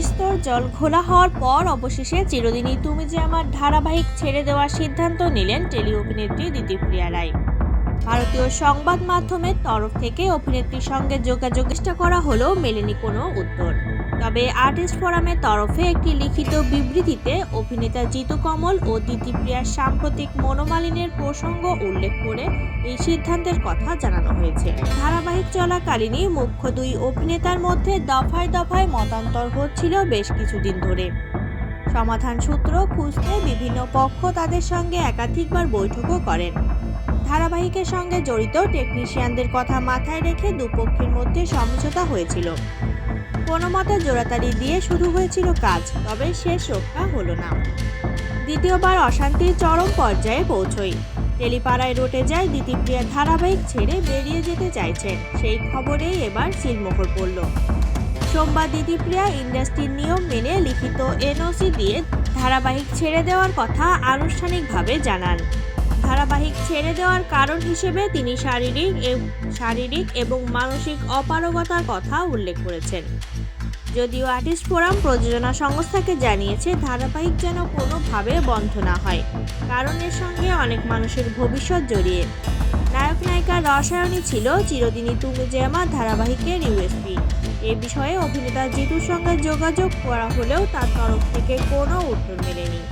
বিস্তর জল ঘোলা হওয়ার পর অবশেষে চিরদিনই তুমি যে আমার ধারাবাহিক ছেড়ে দেওয়ার সিদ্ধান্ত নিলেন টেলি অভিনেত্রী দিতিপ্রিয়া রায় ভারতীয় সংবাদ মাধ্যমের তরফ থেকে অভিনেত্রীর সঙ্গে যোগাযোগ চেষ্টা করা হলেও মেলেনি কোনো উত্তর। তবে আর্টিস্ট ফোরামের তরফে একটি লিখিত বিবৃতিতে অভিনেতা জিতু কমল ও দিতিপ্রিয়ার সাম্প্রতিক মনোমালিনের প্রসঙ্গ উল্লেখ করে এই সিদ্ধান্তের কথা জানানো হয়েছে। ধারাবাহিক চলাকালীনই মুখ্য দুই অভিনেতার মধ্যে দফায় দফায় মতান্তর হচ্ছিল বেশ কিছুদিন ধরে। সমাধান সূত্র খুঁজতে বিভিন্ন পক্ষ তাদের সঙ্গে একাধিকবার বৈঠকও করেন। ধারাবাহিকের সঙ্গে জড়িত টেকনিশিয়ানদের কথা মাথায় রেখে দুপক্ষের মধ্যে সমঝোতা হয়েছিল। কোনো মতে দিয়ে শুরু হয়েছিল কাজ, তবে শেষ রক্ষা হলো না। দ্বিতীয়বার অশান্তির চরম পর্যায়ে পৌঁছই। টেলিপাড়ায় রটে যায় দিতিপ্রিয়া ধারাবাহিক ছেড়ে বেরিয়ে যেতে চাইছেন। সেই খবরেই এবার সিলমোহর পড়ল। সোমবার দিদিপ্রিয়া ইন্ডাস্ট্রির নিয়ম মেনে লিখিত এনওসি দিয়ে ধারাবাহিক ছেড়ে দেওয়ার কথা আনুষ্ঠানিকভাবে জানান। ধারাবাহিক ছেড়ে দেওয়ার কারণ হিসেবে তিনি শারীরিক শারীরিক এবং মানসিক অপারগতার কথা উল্লেখ করেছেন। যদিও আর্টিস্ট ফোরাম প্রযোজনা সংস্থাকে জানিয়েছে, ধারাবাহিক যেন কোনোভাবে বন্ধ না হয় কারণ এর সঙ্গে অনেক মানুষের ভবিষ্যৎ জড়িয়ে। নায়ক নায়িকার রসায়নই ছিল চিরদিনই তুমি যে আমার ধারাবাহিকের ইউএসপি এ বিষয়ে অভিনেতা জিতুর সঙ্গে যোগাযোগ করা হলেও তার তরফ থেকে কোনো উত্তর মেলেনি।